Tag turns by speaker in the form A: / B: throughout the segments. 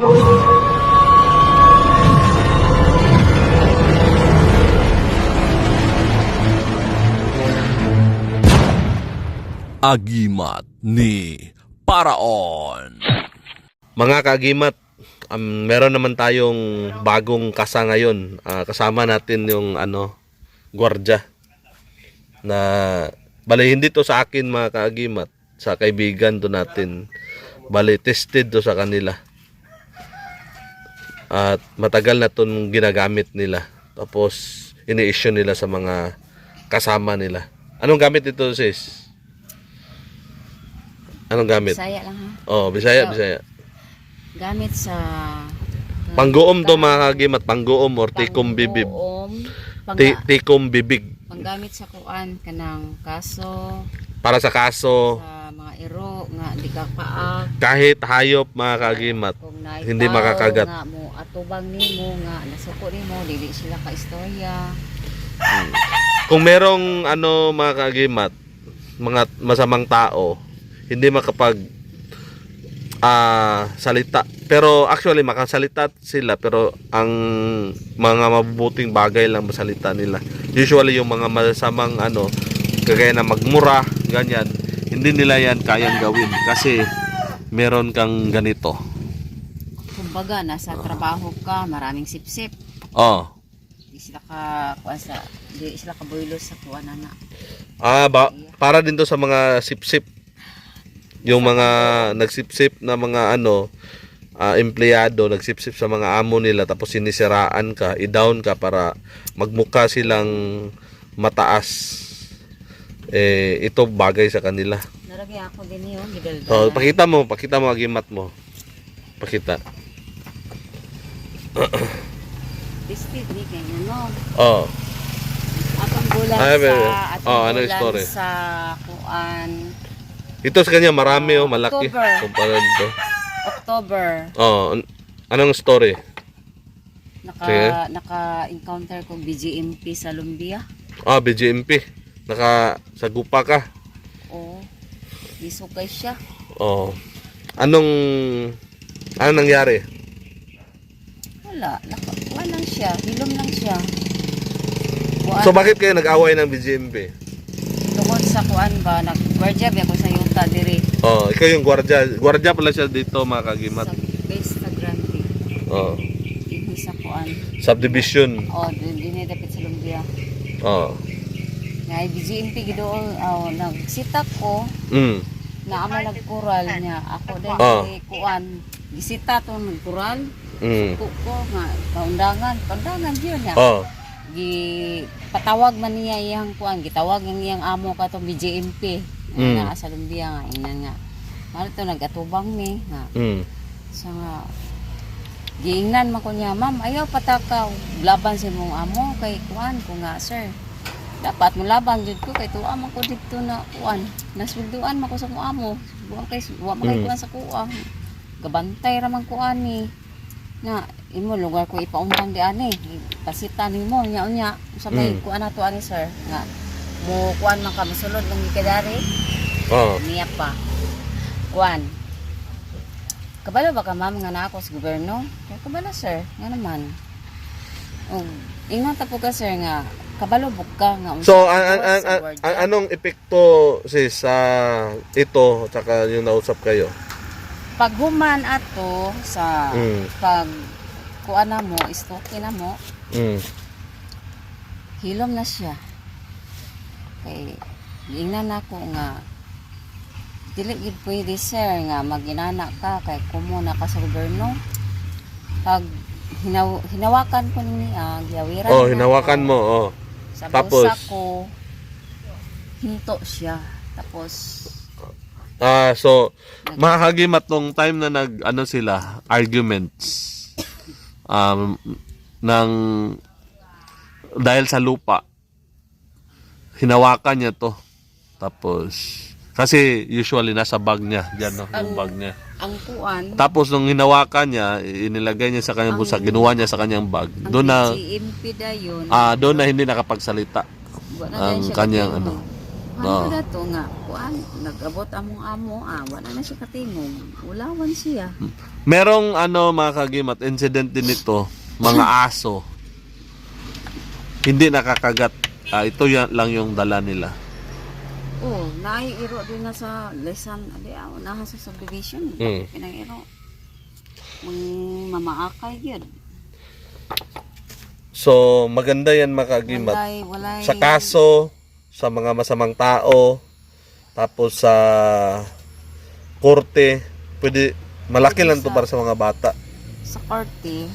A: Agimat ni Paraon.
B: Mga kagimat, um, meron naman tayong bagong kasa ngayon. Ah, kasama natin yung ano, gwardya. Na bali hindi to sa akin mga kagimat, sa kaibigan to natin. Bali tested to sa kanila. At matagal na tong ginagamit nila. Tapos ini-issue nila sa mga kasama nila. Anong gamit ito, sis? Anong gamit?
C: Bisaya lang ha.
B: Oh, Bisaya,
C: So,
B: Bisaya.
C: Gamit sa
B: Pangguom to mga kagimat, pangguom or tikom bibib.
C: Pangguom, pang,
B: Ti- tikom bibig.
C: panggamit sa kuan kanang kaso
B: Para sa kaso,
C: sa iro nga di ka paak
B: kahit hayop mga kagimat,
C: kung na
B: Hindi makakagat.
C: nga mo atubang nimo nga nasuko nimo dili sila ka istorya.
B: kung merong ano mga kagimat, mga masamang tao, hindi makapag ah salita. Pero actually makasalita sila pero ang mga mabubuting bagay lang masalita nila. Usually yung mga masamang ano kagaya na magmura, ganyan, hindi nila yan kayang gawin kasi meron kang ganito.
C: Kumbaga nasa trabaho ka, maraming sipsip.
B: Oh.
C: Di sila ka kuan sa di sila ka sa kuan na na.
B: Ah, ba, para din to sa mga sipsip. Yung mga nagsipsip na mga ano, ah, empleyado, nagsipsip sa mga amo nila tapos sinisiraan ka, i-down ka para magmukha silang mataas. Eh, ito bagay sa kanila.
C: Nalagay ako din yun, gidaldalan.
B: So, pakita mo, pakita mo agimat mo. Pakita.
C: Tested ni kanya no.
B: Oh.
C: Atong bulan
B: Ay,
C: sa
B: baby.
C: atong
B: Oh, ano story?
C: sa kuan
B: Ito sa kanya marami oh, malaki.
C: October.
B: Kumpara dito.
C: October.
B: Oh, an- anong story?
C: Naka
B: Sige.
C: naka-encounter ko BGMP sa Lumbia.
B: Ah, BGMP. Naka sagupa ka.
C: Oo. Isukay siya.
B: Oh. Anong anong nangyari?
C: Wala, naka kuan lang siya, hilom lang siya. Kuan,
B: So bakit kayo nag-away ng BGMP?
C: tungod sa kuan ba nag-guardia ba ako sa yuta diri
B: Oh, ikaw yung gwardiya. Gwardiya pala siya dito mga kagimat.
C: sa base sa Grande.
B: Oh.
C: Dinhi sa kuan.
B: Subdivision.
C: Oh, dinhi dapat sa Lumbia.
B: Oh.
C: Nga BGMP gidool oh, nagsita ko
B: Mm.
C: na ama nagkural niya ako din
B: Oh.
C: si kuan gisita to nagkural
B: Mm.
C: ko ko nga paundangan paundangan yun niya
B: Oh.
C: gi patawag man niya iyang kuan gitawag ang iyang amo ka tong BJMP
B: Mm.
C: nga sa Lumbia nga ina nga Mano to nagatubang ni nga
B: Mm.
C: sa nga giingnan man ko niya ma'am ayaw pataka laban sa mong amo kay kuan ko nga sir dapat mo laban jud ko kay tuwa man ko dito na kuan nasweldoan man ko sa mong amo wa kay wa man kay
B: Mm.
C: kuan sa kuan gabantay ra man kuan ni nga imo lugar ko ipaumpan di ani. Pasita nimo nya unya sa may
B: Mm.
C: kuan nato ani sir. Nga mo kuan man ka mosulod ng gikadari
B: Oh.
C: niya pa. Kuan kabalo ba ka ma'am nga na ako sa gobyerno? Kaya kabalo sir. Nga naman. Og ingon ta po ka sir nga kabalo bug ka nga
B: So,
C: unsa
B: an, an, an, an-
C: gwardiya.
B: an- anong epekto sis sa ito tsaka yung nausap kayo?
C: pag human ato sa
B: Mm.
C: pag kuan na mo istoke na mo
B: Mm.
C: hilom na siya kay giingnan nako nga dili gid pwede sir nga maginana ka kay kumo na ka sa gobyerno pag hinaw, hinawakan ko ni ah, giyawiran
B: Oh,
C: na
B: hinawakan mo. Oh.
C: Sa
B: Tapos?
C: bulsa ko hinto siya. Tapos
B: Ah, so makakagimat tong time na nag ano sila arguments um ng dahil sa lupa. Hinawakan niya to. Tapos kasi usually nasa bag niya diyan no? Yung bag niya
C: ang kuan
B: tapos nung hinawakan niya inilagay niya sa kanyang bulsa ginawa niya sa kanyang bag
C: ang
B: doon na
C: da yun
B: ah doon na hindi nakapagsalita
C: Wa na
B: ang kanyang ano.
C: Ano dato nga, kuan, nag-abot among amo, ah, wala na siya katingog. Ulawan siya.
B: Merong ano mga kagimat, incident din ito, mga aso. Hindi nakakagat. Ah, ito yan, lang yung dala nila.
C: Oh, naiiro din na sa lesan, adi aw, na sa subdivision.
B: Mm.
C: Pinairo. Mang mamaakay gyud.
B: So, maganda yan mga kagimat.
C: Walay, walay.
B: Sa kaso, sa mga masamang tao, tapos sa korte, pwede, malaki lang to para sa mga bata.
C: sa korte,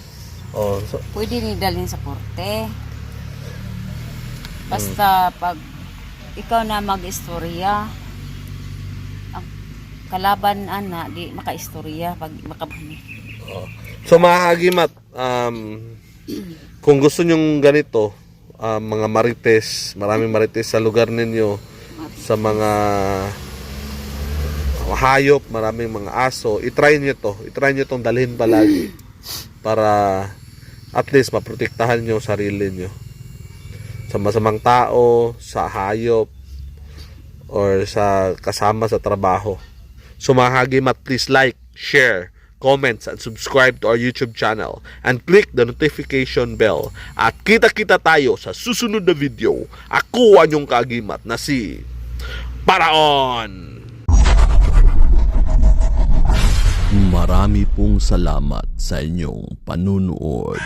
B: Oh, so,
C: pwede ni dalhin sa korte. Basta
B: Hmm.
C: pag ikaw na mag-istorya, ang kalaban ana di maka-istorya pag makabani.
B: oh. so mga kagimat, um, kung gusto nyong ganito, ah, mga marites, maraming marites sa lugar ninyo, sa mga hayop, maraming mga aso, itry nyo to. Itry nyo tong dalhin palagi para at least maprotektahan nyo sarili nyo sa masamang tao, sa hayop, or sa kasama sa trabaho. So mga hagimat, please like, share, comments, and subscribe to our YouTube channel. And click the notification bell. At kita-kita tayo sa susunod na video. Ako ang inyong kagimat na si Paraon!
A: Marami pong salamat sa inyong panunood.